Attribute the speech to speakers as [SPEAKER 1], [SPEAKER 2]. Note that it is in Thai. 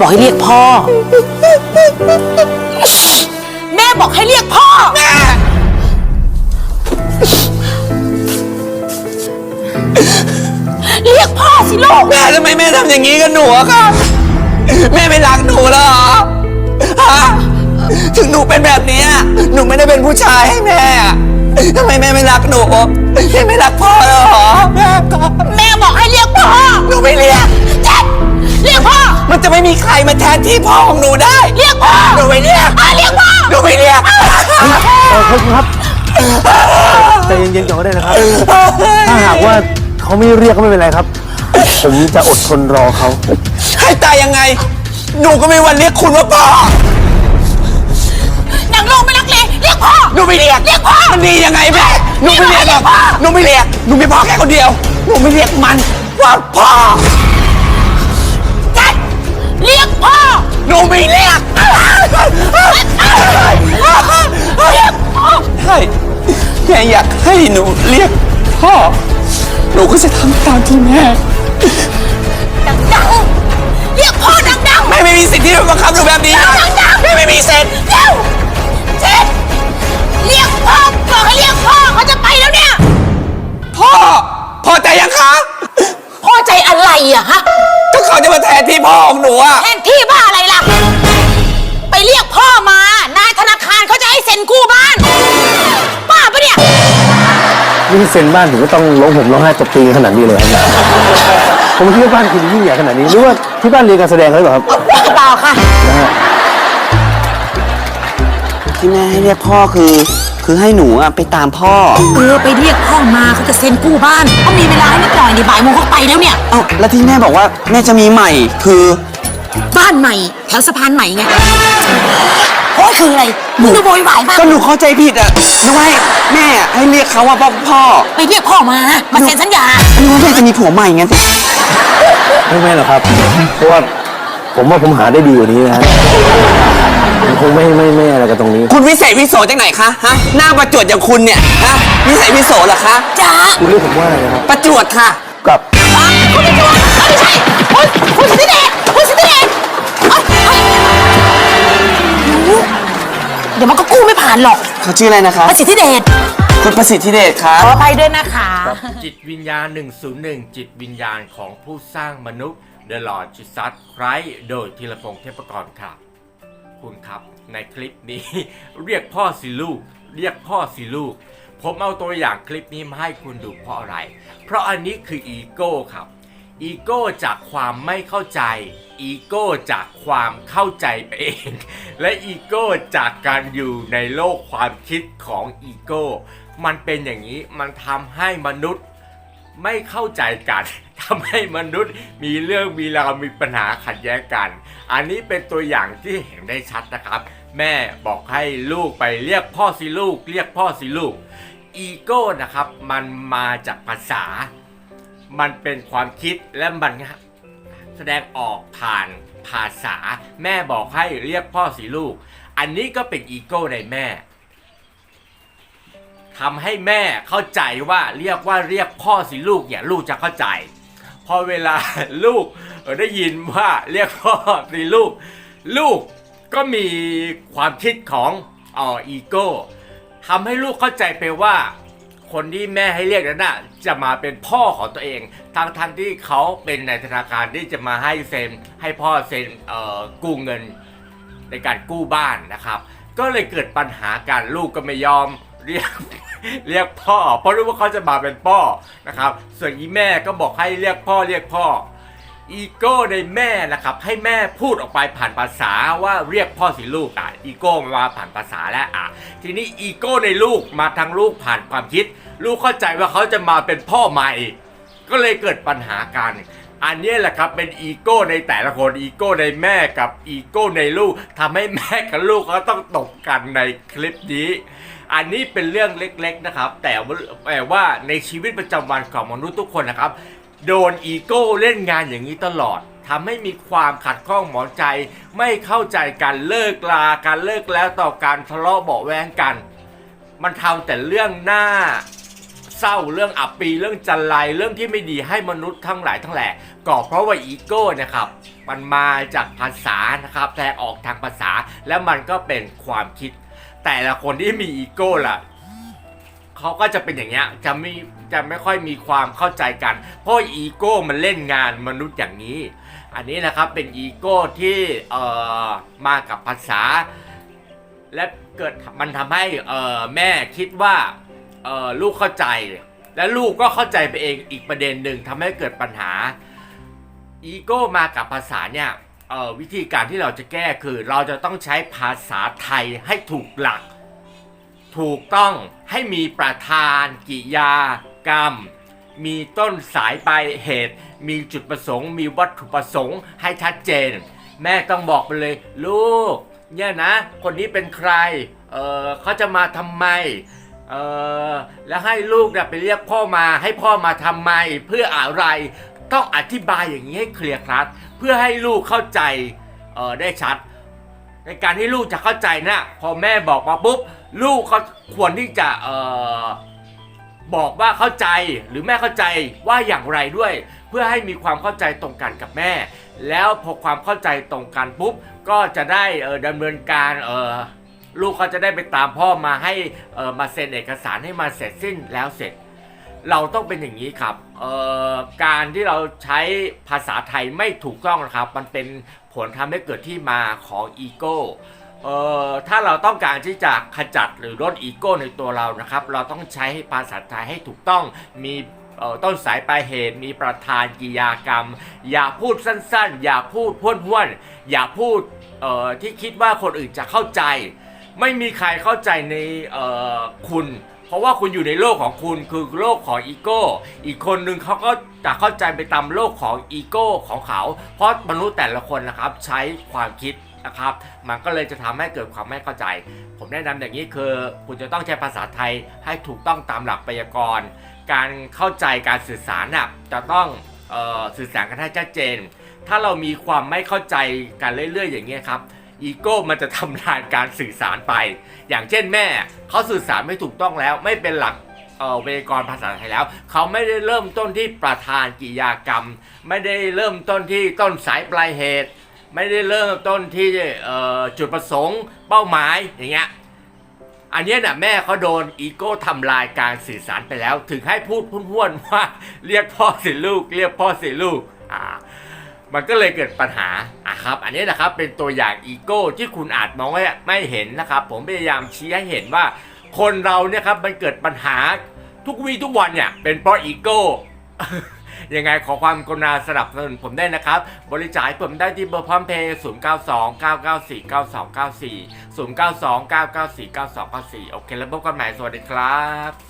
[SPEAKER 1] บอกให้เรียกพ่อ แม่บอกให้เรียกพ่อ
[SPEAKER 2] แม่
[SPEAKER 1] เรียกพ่อสิลูก
[SPEAKER 2] แม่ทำไมแม่ทำอย่างนี้กับหนูอะครับ แม่ไม่รักหนูแล้วเหรอฮะถึงหนูเป็นแบบนี้อะหนูไม่ได้เป็นผู้ชายให้แม่อะทำไมแม่ไม่รักหนูแม่ไม่รักพ่อแล้วเหรอแม่ครับ
[SPEAKER 1] แม่บอกให้เรียกพ่อ
[SPEAKER 2] หนูไม่เรียก
[SPEAKER 1] เจ็ดเรียกพ่อ
[SPEAKER 2] มันจะไม่มีใครมาแทนที่พ่อของหนูได้
[SPEAKER 1] เรียกพ่อ
[SPEAKER 2] หนูไม่เรียก
[SPEAKER 1] อะเรียกพ่อ
[SPEAKER 2] หนูไม่เรียก
[SPEAKER 3] เออคุณครับใจเย็นๆก่อนก็ได้นะครับ ถ้าหากว่าเขาไม่เรียกก็ไม่เป็นไรครับ ผมจะอดทนรอเขา
[SPEAKER 2] ให้ตายยังไง หนูก็ไม่มีวันเรียกคุณว่าพ่อ
[SPEAKER 1] นางลงไม่รักเลยเรียกพ่อ
[SPEAKER 2] หนูไม่เรียก
[SPEAKER 1] เรียกพ่อ
[SPEAKER 2] มันดียังไงแม่ หนูไม่เรียกหรอกหนูไม่เรียก หนูมีพ่อแค่คนเดียว หนูไม่เรียกมันว่าพ่อ
[SPEAKER 1] เจ็ด เรียกพ่อ
[SPEAKER 2] หนูไม่เรียก
[SPEAKER 1] เรียกพ่อ
[SPEAKER 2] ใช่แม่อยากให้หนูเรียกพ่อ หนูก็จะทำตามที่แม่
[SPEAKER 1] ดังๆ เรียกพ่อดัง
[SPEAKER 2] แม่ไม่มีสิทธิ์ที่จะบังคับ นี่
[SPEAKER 1] เซ็นบ้าน
[SPEAKER 3] ถึงก็ต้องร้องห่มร้องไห้ตบตีกันขนาดนี้เลยครับผมคิดว่าบ้านคุณยิ่งใหญ่ขนาดนี้หรือว่าที่บ้านเรียนการแสดงเขาหรือเปล่าครับ
[SPEAKER 1] เปล่าค่ะ
[SPEAKER 3] นะฮะ
[SPEAKER 2] ที่แม่ให้เรียกพ่อคือ คือให้หนูอะไปตามพ่อ
[SPEAKER 1] เออไปเรียกพ่อมาเขาจะเซ็นกู้บ้านเขามีเวลาให้นิดหน่อยในบ่ายโมงเขาไปแล้วเนี่ย
[SPEAKER 2] เอ้าแล้วที่แม่บอกว่าแม่จะมีใหม่คือ
[SPEAKER 1] บ้านใหม่ แถวสะพานใหม่ไง โอ้ยคืออะไรมึงจะโวยวายมาก
[SPEAKER 2] ก็หนูเข้าใจผิดอะนึกว่าให้แม่ให้เรียกเขาว่าพ่อพ่อ
[SPEAKER 1] ไปเรียกพ่อมา มาเซ็นสัญญา
[SPEAKER 2] นึกว่าแม่จะมีผัวใหม่ไงสิ
[SPEAKER 3] ไม่ไม่หรอกครับ เพราะว่าผมว่าผมหาได้ดีกว่านี้นะฮะผมคงไม่ไม่ไม่อะไรกับตรงนี้
[SPEAKER 2] คุณวิเศษวิโสจากไหนคะฮะหน้าประจวดอย่างคุณเนี่ยฮะวิเศษวิโสเหรอคะ
[SPEAKER 1] จ้า
[SPEAKER 3] คุณเรียกผมว่าอะไรนะครับ
[SPEAKER 2] ประจวดค่ะ
[SPEAKER 3] กับ
[SPEAKER 1] คุณไม่ตัวไม่ใช่คุณคุณสิทธิเดชคุณสิทธิเดช เดี๋ยวมันก็กู้ไม่ผ่านหรอก
[SPEAKER 2] เขาชื่ออะไรนะคะ
[SPEAKER 1] ประสิทธิเดช
[SPEAKER 2] คุณประสิทธิเดชครั
[SPEAKER 1] ข
[SPEAKER 2] บ
[SPEAKER 1] ออภัยด้วยนะคะ
[SPEAKER 4] จิตวิญญาณ 101 จิตวิญญาณของผู้สร้างมนุษย์ The Lord Jesus Christ โดยธีรพงษ์เทพกรครับ คุณครับในคลิปนี้ เรียกพ่อสิลูก เรียกพ่อสิลูก ผมเอาตัวอย่างคลิปนี้มาให้คุณดูเพราะอะไร เพราะอันนี้คืออีโก้ครับ อีโก้จากความไม่เข้าใจ อีโก้จากความเข้าใจไปเอง และอีโก้จากการอยู่ในโลกความคิดของอีโก้ มันเป็นอย่างนี้ มันทำให้มนุษย์ไม่เข้าใจกันทำให้มนุษย์มีเรื่องมีราวมีปัญหาขัดแย้งกัน อันนี้เป็นตัวอย่างที่เห็นได้ชัดนะครับ แม่บอกให้ลูกไปเรียกพ่อสิลูก เรียกพ่อสิลูก อีโก้นะครับ มันมาจากภาษา มันเป็นความคิดและมันแสดงออกผ่านภาษา แม่บอกให้เรียกพ่อสิลูก อันนี้ก็เป็นอีโก้ในแม่ทำให้แม่เข้าใจว่าเรียกว่าเรียกพ่อสิลูกเนี่ยลูกจะเข้าใจ พอเวลาลูกได้ยินว่าเรียกพ่อสิลูก ลูกก็มีความคิดของอ๋ออีโก้ทำให้ลูกเข้าใจไปว่า คนที่แม่ให้เรียกนั้นน่ะจะมาเป็นพ่อของตัวเองทั้งทั้งที่เขาเป็นในธนาคารที่จะมาให้เซ็นให้พ่อเซ็นเอ่อกู้เงินในการกู้บ้านนะครับ ก็เลยเกิดปัญหาการลูกก็ไม่ยอมเรียกเรียกพ่อ เพราะรู้ว่าเขาจะมาเป็นพ่อนะครับ ส่วนอีแม่ก็บอกให้เรียกพ่อเรียกพ่อ อีโก้ในแม่นะครับ ให้แม่พูดออกไปผ่านภาษาว่าเรียกพ่อสิลูกอะอีโก้มาผ่านภาษาแล้วอะทีนี้อีโก้ในลูกมาทางลูกผ่านความคิด ลูกเข้าใจว่าเขาจะมาเป็นพ่อใหม่ ก็เลยเกิดปัญหากันอันนี้แหละครับเป็นอีโก้ในแต่ละคนอีโก้ในแม่กับอีโก้ในลูกทำให้แม่กับลูกเขาต้องตกกันในคลิปนี้ อันนี้เป็นเรื่องเล็กๆนะครับ แต่แต่ว่าในชีวิตประจำวันของมนุษย์ทุกคนนะครับ โดนอีโก้เล่นงานอย่างนี้ตลอดทำให้มีความขัดข้องหมองใจ ไม่เข้าใจกันเลิกลาการเลิกแล้วต่อการทะเลาะเบาะแว้งกัน มันทำแต่เรื่องหน้าเศร้าเรื่องอับปีเรื่องจันไรเรื่องที่ไม่ดีให้มนุษย์ทั้งหลายทั้งแหล่ก็เพราะว่าอีโก้นะครับ มันมาจากภาษานะครับแสดงออกทางภาษาแล้วมันก็เป็นความคิด แต่ละคนที่มีอีโก้ล่ะเขาก็จะเป็นอย่างเงี้ยจะไม่ จะไม่ค่อยมีความเข้าใจกัน เพราะอีโก้มันเล่นงานมนุษย์อย่างนี้ อันนี้นะครับเป็นอีโก้ที่เอ่อมากับภาษา และเกิดมันทำให้เอ่อแม่คิดว่าเอ่อลูกเข้าใจ และลูกก็เข้าใจไปเองอีกประเด็นหนึ่งทำให้เกิดปัญหาอีโก้มากับภาษาเนี่ยเอ่อวิธีการที่เราจะแก้คือเราจะต้องใช้ภาษาไทยให้ถูกหลัก ถูกต้องให้มีประธานกิยา กรรม มีต้นสายปลายเหตุ มีจุดประสงค์ มีวัตถุประสงค์ให้ชัดเจน แม่ต้องบอกไปเลย ลูก เนี่ยนะ คนนี้เป็นใคร เออเขาจะมาทำไม เออแล้วให้ลูกเนี่ยไปเรียกพ่อมา ให้พ่อมาทำไม เพื่ออะไร ต้องอธิบายอย่างนี้ให้เคลียร์คลัดเพื่อให้ลูกเข้าใจ เออได้ชัดในการที่ลูกจะเข้าใจนะ พอแม่บอกมาปุ๊บ ลูกก็ควรที่จะเอ่อ บอกว่าเข้าใจหรือแม่เข้าใจว่าอย่างไรด้วย เพื่อให้มีความเข้าใจตรงกันกับแม่ แล้วพอความเข้าใจตรงกันปุ๊บ ก็จะได้เออดำเนินการเออลูกเขาจะได้ไปตามพ่อมาให้เออมาเซ็นเอกสารให้มาเสร็จสิ้นแล้วเสร็จ เราต้องเป็นอย่างนี้ครับเออการที่เราใช้ภาษาไทยไม่ถูกต้องนะครับ มันเป็นผลทำให้เกิดที่มาของอีโก้ เอ่อถ้าเราต้องการที่จะขจัดหรือลดอีโก้ในตัวเรานะครับ เราต้องใช้ภาษาไทยให้ถูกต้องมีต้นสายปลายเหตุมีประธานกิยากรรม อย่าพูดสั้นๆ อย่าพูดพ้วนๆอย่าพูดที่คิดว่าคนอื่นจะเข้าใจ ไม่มีใครเข้าใจในคุณ เพราะว่าคุณอยู่ในโลกของคุณคือโลกของอีโก้อีกคนนึงเขาก็จะเข้าใจไปตามโลกของอีโก้ของเขา เพราะมนุษย์แต่ละคนนะครับใช้ความคิด นะครับ มันก็เลยจะทำให้เกิดความไม่เข้าใจ ผมแนะนำอย่างนี้คือ คุณจะต้องใช้ภาษาไทยให้ถูกต้องตามหลักไวยากรณ์ การเข้าใจการสื่อสารน่ะจะต้องออสื่อสารกันให้ชัดเจน ถ้าเรามีความไม่เข้าใจกันเรื่อยๆ อย่างนี้ครับอีโก้มันจะทำลายการสื่อสารไป อย่างเช่นแม่เขาสื่อสารไม่ถูกต้องแล้ว ไม่เป็นหลักเอ่อไวยากรณ์ภาษาไทยแล้ว เขาไม่ได้เริ่มต้นที่ประธานกิยากรรม ไม่ได้เริ่มต้นที่ต้นสายปลายเหตุ ไม่ได้เริ่มต้นที่จุดประสงค์เป้าหมายอย่างเงี้ยอันนี้ยน่ะแม่เขาโดนอีโก้ทำลายการสื่อสารไปแล้ว ถึงให้พูดพุ่นๆว่าเรียกพ่อสิลูก เรียกพ่อสิลูกอ่ามันก็เลยเกิดปัญหาอะครับ อันนี้นะครับเป็นตัวอย่างอีโก้ที่คุณอาจมองไม่เห็นนะครับ ผมพยายามชี้ให้เห็นว่า คนเราเนี่ยครับมันเกิดปัญหาทุกวีทุกวันเนี่ยเป็นเพราะอีโก้ ยังไงขอความกรุณาสนับสนุนผมได้นะครับ บริจาคผมได้ที่เบอร์พร้อมเพย์0 9 2 9 9 4 9 2 9 4 0 9 2 9 9 4 9 2 9 4โอเค แล้วพบกันใหม่สวัสดีครับ